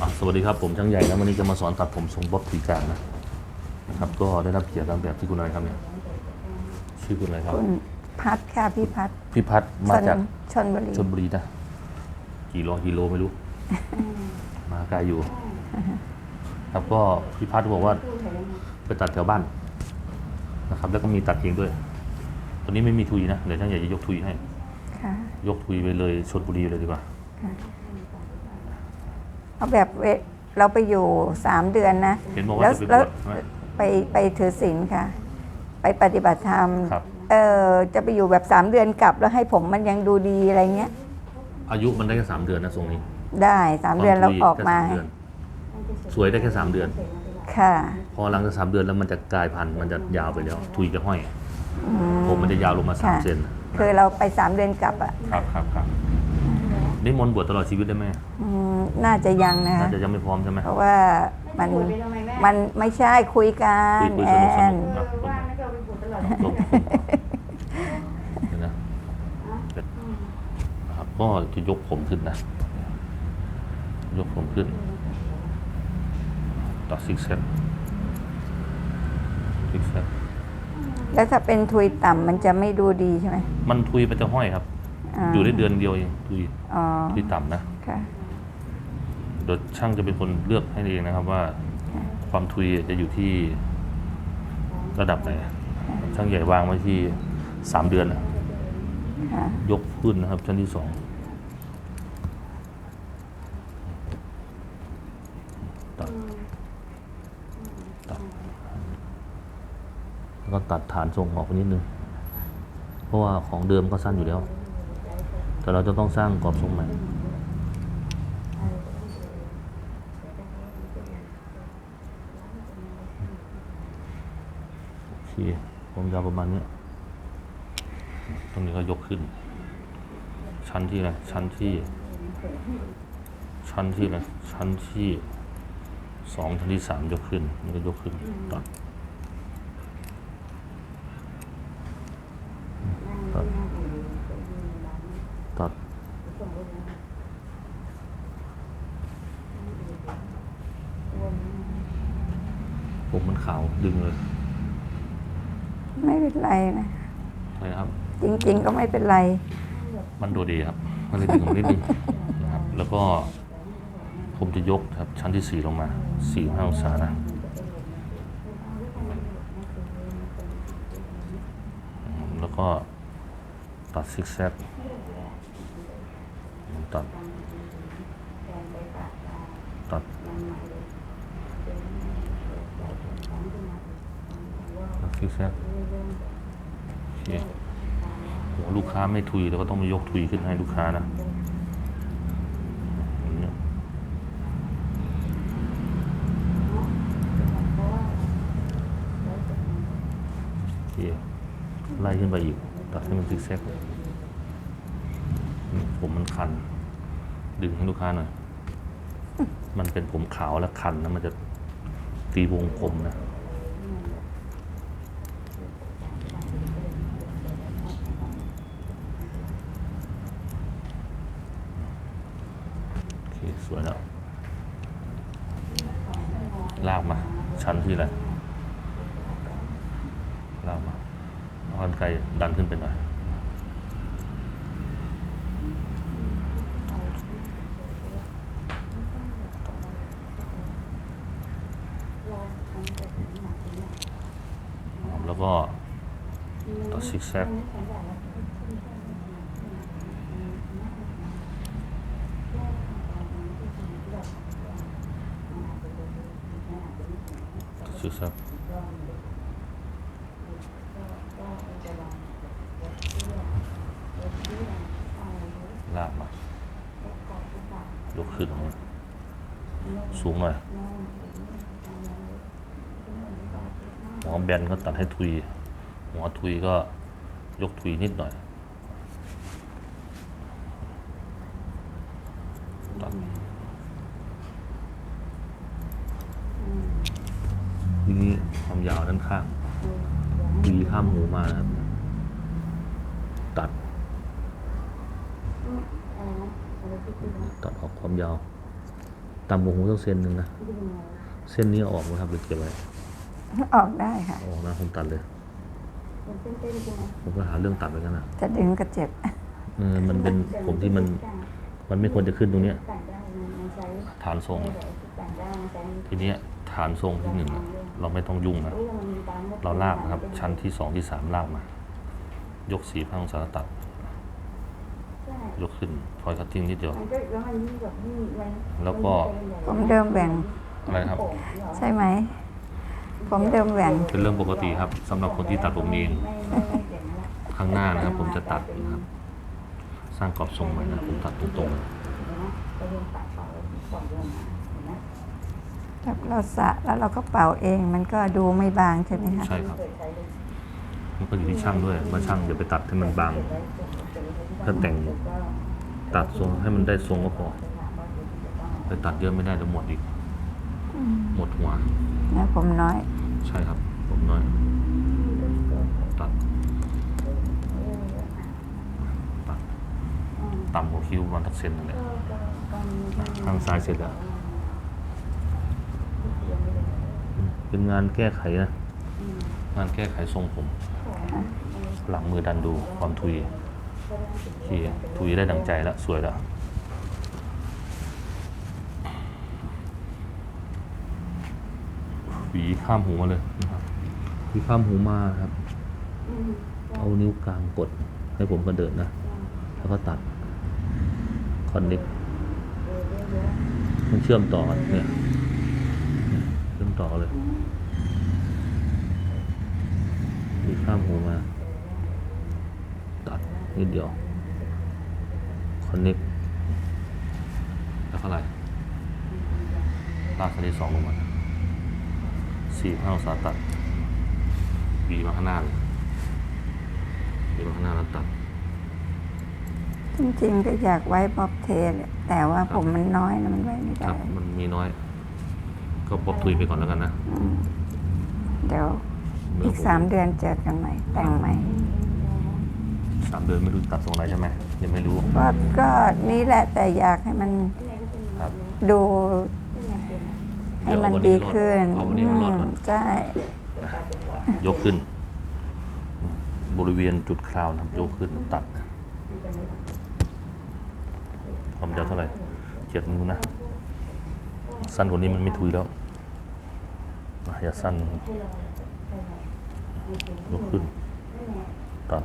อะสวัสดีครับผมช่างใหญ่นะวันนี้จะมาสอนตัดผมทรงบ๊อบทีกลางนะนะครับ ก็ได้รับเกียรติตามแบบที่คุณอะไรครับเนี่ยชื่อคุณอะไรครับคุณพัดค่ะพี่พัดพี่พัฒน์มาจากชนบุรีชลบุรีนะกี่โลกิโลไม่รู้ มาไกลอยู่ ครับก็พี่พัฒน์บอกว่า ไปตัดแถวบ้านนะครับ แล้วก็มีตัดเองด้วยตัวนี้ไม่มีทุยนะเดี๋ยวช่างใหญ่จะยกทุยให้ค่ะยกทุยไปเลยชลบุรีเลยดีกว่า เอาแบบเวเราไปอยู่สามเดือนนะเห็นบอกว่าแล้วจะไปบแล้ววชใช่ไหม ไปไปถือศีลค่ะ ไปปฏิบัติธรรมครับ เออจะไปอยู่แบบสามเดือนกลับแล้วให้ผมมันยังดูดีอะไรเงี้ย อายุมันได้แค่สามเดือนนะทรงนี้ได้สามเดือนเราออกมาแค่สเดือนสวยได้แค่สามเดือน ค่ะ พอหลังจากสามเดือนแล้วมันจะกลายพันธุ์มันจะยาวไปแล้ว ทุยจะห้อย ผมมันจะยาวลงมาสามค่ะ เซนคือเราไปสามเดือนกลับอะครับครับครับ นี่มนต์บวชตลอดชีวิตได้ไหมอืมน่าจะยังนะน่าคะ จะยังไม่พร้อมใช่ไหม เพราะว่ามันมันไม่ใช่คุยกันคุยคุยแอสนุกสนนุกครับลงเห็นนะนะครับก็จะยกผมขึ้นนะ ยกผมขึ้นตัดซิกแซกซิกแซกแล้วถ้าเป็นทุยต่ำมันจะไม่ดูดีใช่ไหมมันทุยไปจะห้อยครับาอยู่ได้เดือนเดียวเองทุยอ๋อทุยต่ำนะค่ะเดี๋ยวช่างจะเป็นคนเลือกให้เองนะครับว่าความทุยจะอยู่ที่ระดับไหน ช่างใหญ่วางไว้ที่สามเดือนนะค่ะ ยกขึ้นนะครับ ชั้นที่สองตัดตัดแล้วก็ตัดฐานทรงออกไปนิดนึง เพราะว่าของเดิมก็สั้นอยู่แล้ว แต่เราจะต้องสร้างกรอบทรงใหม่โอเคความยาวประมาณเนี้ยตรงนี้ก็ยกขึ้น ชั้นที่อะไรชั้นที่ ชั้นที่อะไรชั้นที่สองชั้นที่สามยกขึ้นนี่ก็ยกขึ้นตัดตัดตัด ผมมันขาวดึงเลยไม่เป็นไรนะใช่ครับ จริง ๆ ก็ไม่เป็นไร มันดูดีครับ มันเลยดึงออกมานิดนึงนะครับ แล้วก็ผมจะยกครับ ชั้นที่สี่ลงมาสี่ห้าองศานะแล้วก็ตัดซิกแซกตัดตัด ตัด ซิกแซกโอเคโหลูกค้าไม่ทุยเราก็ต้องมายกทุยขึ้นให้ลูกค้านะเงี้ยไล่ขึ้นไปอีกตัดให้มันซิกแซกผมมันคัน ดึงให้ลูกค้าหน่อย มันเป็นผมขาวและคันนะมันจะตีวงผมนะ โอเค สวยแล้วลากมา ชั้นที่อะไรลากมาเอากันไกลดันขึ้นไปหน่อยแล้วก็ตัดซิกแซก ซิกแซกลากมายกขึ้นมาสูงหน่อยหัวแบนก็ตัดให้ทุย หัวทุยก็ยกทุยนิดหน่อย ตัด ทีนี้ความยาวด้าน ข้างดีข้ามหูมานะครับ ตัด ตัดออกความยาวต่ำกว่าหูต้องเส้นหนึ่งนะเส้นนี้เอาออกนะครับหรือเก็บไว้ออกได้ค่ะเอาออกนะผมตัดเลยผมก็หาเรื่องตัดไปกันนะจะดึงก็เจ็บเออมันเป็นผมที่มันมันไม่ควรจะขึ้นตรงเนี้ยฐานทรงอะทีเนี้ยฐานทรงที่หนึ่งอะ เราไม่ต้องยุ่งนะ เราลากนะครับ ชั้นที่สองที่สามลากมา ยกสีพังสารตัด ยกขึ้นพอยคัตติ้งนิดเดียว แล้วก็ผมเดิมแหว่งอะไรนะครับ ใช่ไหม ผมเดิมแหว่งเป็นเรื่องปกติครับสำหรับคนที่ตัดผมเองข้างหน้านะครับ ผมจะตัดนะครับ สร้างกรอบทรงใหม่นะผมตัดตรงๆ เลยแบบเราสระแล้วเราก็เป่าเอง มันก็ดูไม่บางใช่ไหมคะใช่ครับ มันก็อยู่ที่ช่างด้วยว่าช่างจะไปตัดให้มันบางถ้าแต่งตัดทรงให้มันได้ทรงก็พอ ไปตัดเยอะไม่ได้เดี๋ยวหมดอีก หมดหัวนะผมน้อย ใช่ครับ ผมน้อย ตัด ตัดต่ำกว่าคิ้วประมาณทักเซนนั่นแหละนะข้างซ้ายเสร็จแล้ว เป็นงานแก้ไขนะ งานแก้ไขทรงผม หลังมือดันดูความทุยเฮียทุยได้ดังใจแล้วสวยแล้วหวีข้ามหูมาเลยนะครับหวีข้ามหูมาครับ เอานิ้วกลางกดให้ผมก็เดินนะ แล้วก็ตัดคอนเน็กมันเชื่อมต่อกันเนี่ย เชื่อมต่อเลยหวี ข้ามหูมา ตัดนิดเดียว คอนเน็กแล้วก็อะไรลากสนิทสองลงมาสี่ห้าองศาตัดบีมาข้างหน้าเลยบีมาข้างหน้าแล้วตัด จริงๆก็อยากไว้บ๊อบเทแหละแต่ว่าผมมันน้อยนะมันไว้ไม่คได้รับ มันมีน้อย ก็ป๊อปทุยไปก่อนแล้วกันนะ เดี๋ยวเนื้ อีกผสามเดือนเจอกันใหม่แต่งใหม่สามเดือนไม่รู้ตัดทรงอะไรใช่ไหมยังไม่รู้ก็ก็นี่แหละแต่อยากให้มันครับดูให้มันเดี๋ดียวเอาขึ้นเอาวันนี้มันรอดก่อนใช่ยกขึ้น บริเวณจุดคราวนะครับยกขึ้นตัดความยาวเท่าไหร่เจ็ดนิ้วนะ สั้นกว่านี้มันไม่ทุยแล้วอะอย่าสั้น ลุกขึ้นตัด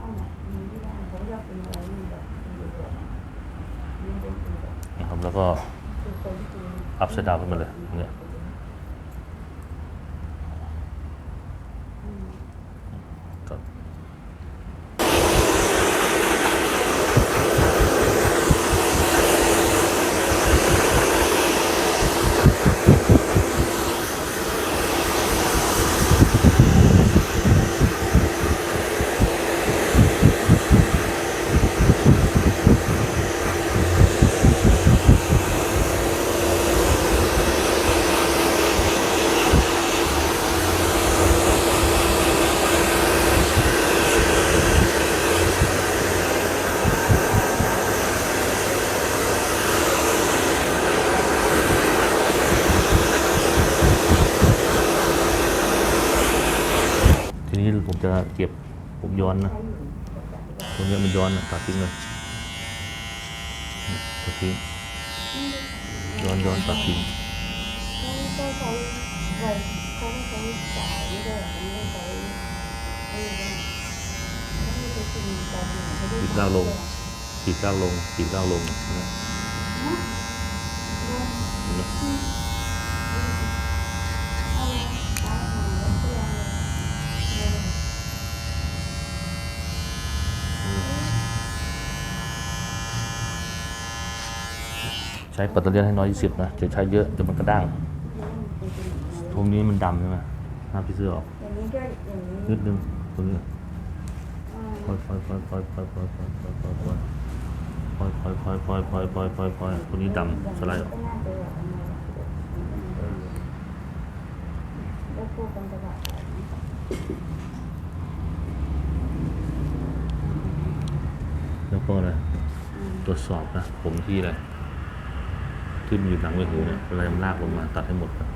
นะครับแล้วก็อัพเซดาวขึ้นมาเลยเนี่ย Joanna punya sama Joanna tapi nggak. Tapi Joan Joan tapi. ปิดดาวลงปิดดาวลงปิดดาวลงนะ ช้ปัตเตอร์เลียนให้น้อยที่สุดนะจะใช้เยอะเดี๋ยวมันกระด้างตรงนี้มันดำใช่ไหมน้ำพี่เสื้อออกอย่างนี้ก็อย่างนี้นิดนึงตรงนี้ค่อยค่อยค่อยค่อยค่อยค่อยค่อยค่อยค่อยค่อยค่อยค่อยค่อยค่อยค่อยค่อยค่อยตัวนี้ดำสไลด์ออกแล้วพูดกันตลอดแล้วก็อะไรตรวจสอบนะผมที่อะไร ที่มันอยู่หลังไว้หูเนี่ยอะไรมันลากลงมาตัดให้หมดครับ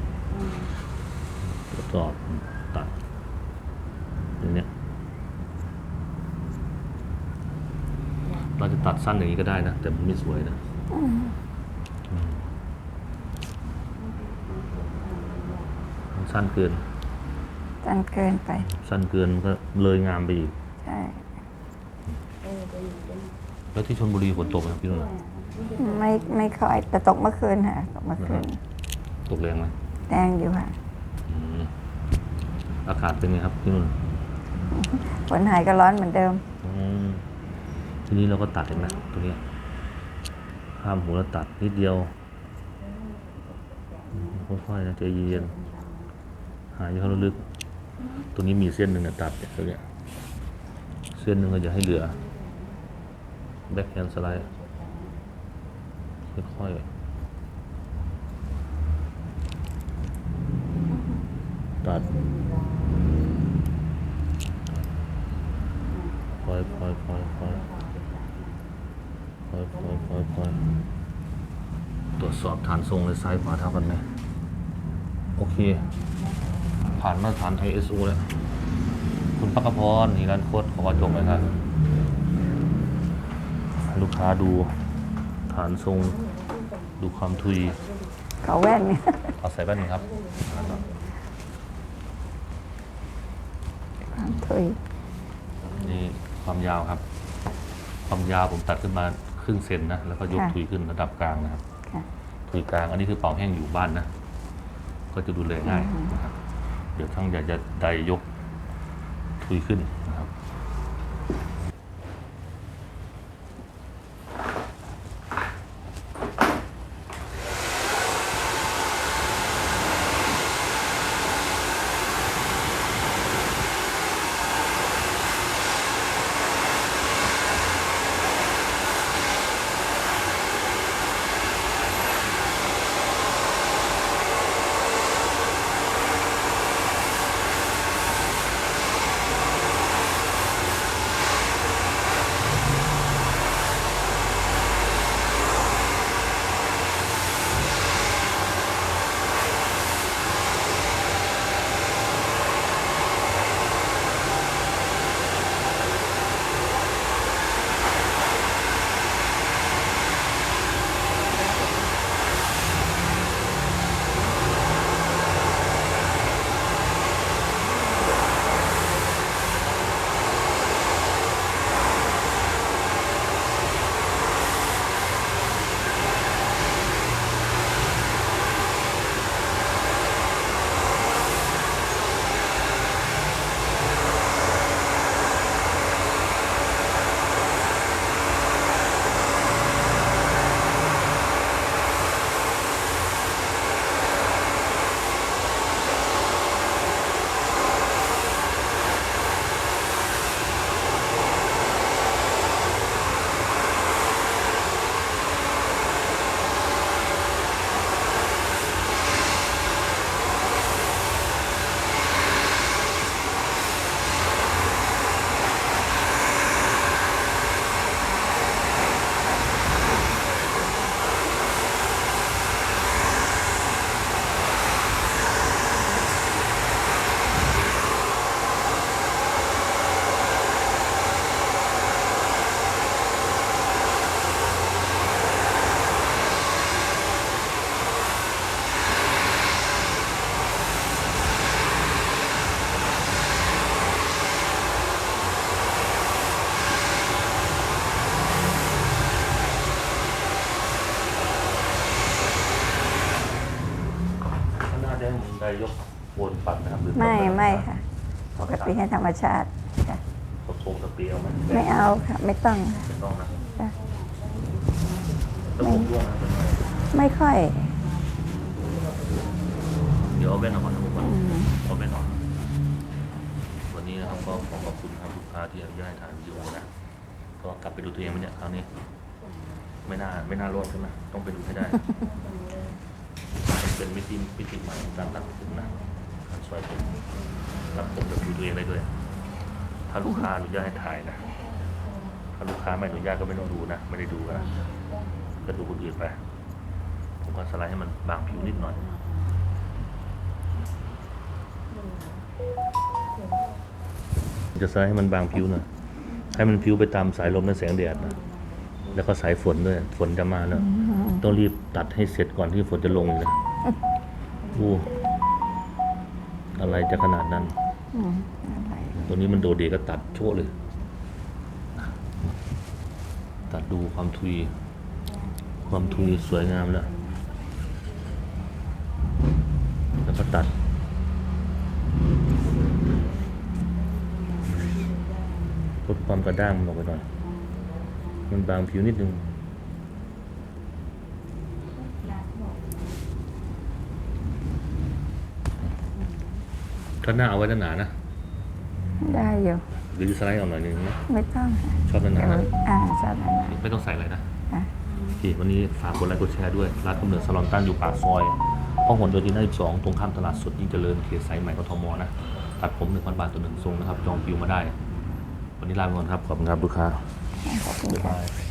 ทดสอบตัดอย่างเนี้ยเราจะตัดสั้นอย่างนี้ก็ได้นะ แต่มันไม่สวยนะอืมมันสั้นเกินจันเกินไป สั้นเกินก็เลยงามไปอีก ใช่ แล้วที่ชนบุรีฝนตกไหมครับพี่นุ่น ไม่ไม่ค่อยแต่ตกเมื่อคืนค่ะตกเมื่อคืนตกแรงไหมแดงอยู่ค่ะอืมอากาศเป็นไงครับพี่นุ่นฝนหายก็ร้อนเหมือนเดิมอืมทีนี้เราก็ตัดเห็นไหมตรงเนี้ยข้ามหูแล้วตัดนิดเดียวอืมค่อยๆนะใจเย็นหายใจเข้าลึกๆตรงนี้มีเส้นหนึ่งอะตัดเนี่ยตรงเนี้ยเส้นหนึ่งก็อย่าให้เหลือแบ็คแฮนด์สไลด์ ค่อยๆตัดค่อยๆค่อยๆค่อยๆค่อยๆค่อยๆค่อยๆตรวจสอบฐานทรงเลยซ้ายขวาเท่ากันไหมโอเค ผ่านมาตรฐาน ISO แล้ว คุณพักพรนี่ร้านโคตรขอกระจกไหมครับลูกค้าดู ฐานทรงดูความทุยเขาแว่นเนี่ยเอาใส่แว่นหนึ่งครับความทุยนี่ความยาวครับ ความยาวผมตัดขึ้นมาครึ่งเซนนะแล้วก็ยกทุยขึ้นระดับกลางนะครับค่ะทุยกลางอันนี้คือเป่าแห้งอยู่บ้านนะก็จะดูแลง่ายนะครับ เดี๋ยวช่างอยากจะไดยกทุยขึ้นนะครับ หน้าจะให้ผมไดยกโอนปัดนะครับหรือไม่ปัดไม่ค่ะ ปกติให้ธรรมชาติค่ะตบโครงสเปียวไหมไม่เอาค่ะ ไม่ต้องค่ะไม่ต้องนะจ้ะแล้วผมร่วงนะเป็นไงไม่ค่อยเดี๋ยวเอาแว่นออกก่อนนะผมว่าอืมเอาแว่นออกวันนี้นะครับก็ขอขอบคุณครับลูกค้าที่อนุญาตให้ถ่ายวิดีโอนะก็กลับไปดูตัวเองไหมเนี่ยคราวนี้ ไม่น่าไม่น่ารอดใช่ไหมต้องไปดูให้ได้มัน เป็นมิติมิติใหม่การตัดผมนะการซอยผมรับผมแบบดูตัวเองได้ด้วย ถ้าลูกค้าอนุญาตให้ถ่ายนะ ถ้าลูกค้าไม่อนุญาตก็ไม่ต้องดูนะ ไม่ได้ดูนะก็ดูคนอื่นไป ผมก็สไลด์ให้มันบางผิวนิดหน่อยจะสไลด์ให้มันบางผิวหน่อย ให้มันผิวไปตามสายลมและแสงแดดนะแล้วก็สายฝนด้วย ฝนจะมาแล้วต้องรีบตัดให้เสร็จก่อนที่ฝนจะลงอีกนะ อู้อะไรจะขนาดนั้น อืมอะไรตัวนี้มันโดดเดก็ตัดโชว์เลย ตัดดูความทุย ความทุยสวยงามแล้ว แล้วก็ตัด ลดความกระด้างมันออกไปหน่อย มันบางผิวนิดนึง ถ้าหน้าเอาไว้หนาๆนะ ได้อยู่หรือจะสไลด์เอาหน่อยหนึงนะไม่ต้องค่ะชอบหนาเดี๋ยวๆนะอ่าชอบอะไรไม่ต้องใส่อะไรนะ อะโอเควันนี้ฝากกดไลค์กดแชร์ด้วยร้านกำเนิดสลอนตันอยู่ปากซอยห้องหนโยธิน52 ตรงข้ามตลาดสดยิ่งเจริญเขตสายใหม่กทมนะ ตัดผม 1,000 บาทต่อหนึ่งทรงนะครับ จองคิวมาได้ วันนี้ลาไปก่อนครับ ขอบคุณครับลูกค้าขอบคุณบ๊ายค่ะ บาย